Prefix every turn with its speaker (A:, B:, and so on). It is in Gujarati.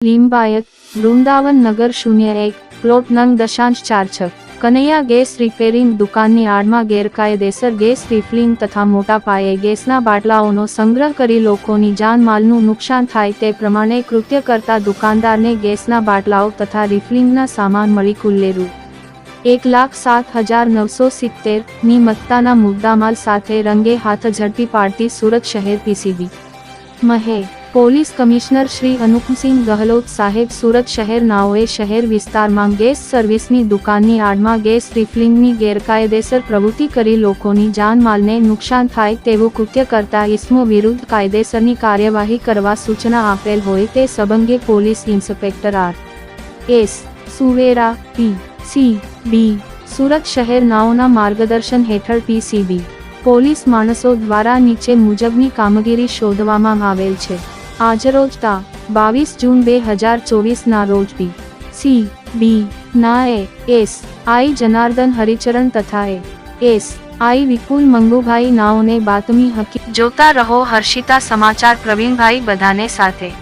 A: લિંબાયત, વૃંદાવન નગર શૂન્ય એક, પ્લોટ નંગ દશાંશ ચાર છ, કનૈયા ગેસ રિપેરિંગ દુકાનની આડમાં ગેરકાયદેસર ગેસ રિફિલિંગ તથા મોટા પાયે ગેસના બાટલાઓનો સંગ્રહ કરી લોકોની જાનમાલનું નુકસાન થાય તે પ્રમાણે કૃત્ય કરતા દુકાનદારને ગેસના બાટલાઓ તથા રિફિલિંગના સામાન મળી કુલ્લે રૂ એક લાખ સાત હજાર નવસો સિત્તેરની મત્તાના મુદ્દામાલ સાથે રંગે હાથ ઝડપી પાડતી સુરત શહેર પીસીબી મહે પોલીસ કમિશનર શ્રી અનુપસિંહ ગહલોત સાહેબ સુરત શહેર નાઓએ શહેર વિસ્તારમાં ગેસ સર્વિસની દુકાનની આડમાં ગેસ રિફિલિંગની ગેરકાયદેસર પ્રવૃત્તિ કરી લોકોની જાનમાલને નુકસાન થાય તેવું કૃત્ય કરતા ઇસમો વિરુદ્ધ કાયદેસરની કાર્યવાહી કરવા સૂચના આપેલ હોય તે સબંગે police inspector R. S. Suvera, P. C. B. Surat શહેર નાઓના માર્ગદર્શન હેઠળ પીસીબી પોલીસ માણસો દ્વારા નીચે મુજબની કામગીરી શોધવામાં આવેલ છે. આજરોજ તા બાવીસ જૂન બે હજાર ચોવીસના રોજ બી સી. બી. ના એ. એસ. આઈ. જનાર્દન હરિચરણ તથા એ. એસ. આઈ. વિપુલ મંગુભાઈ નાઓને બાતમી હકી જોતા રહો હર્ષિતા સમાચાર પ્રવીણભાઈ બધાને સાથે.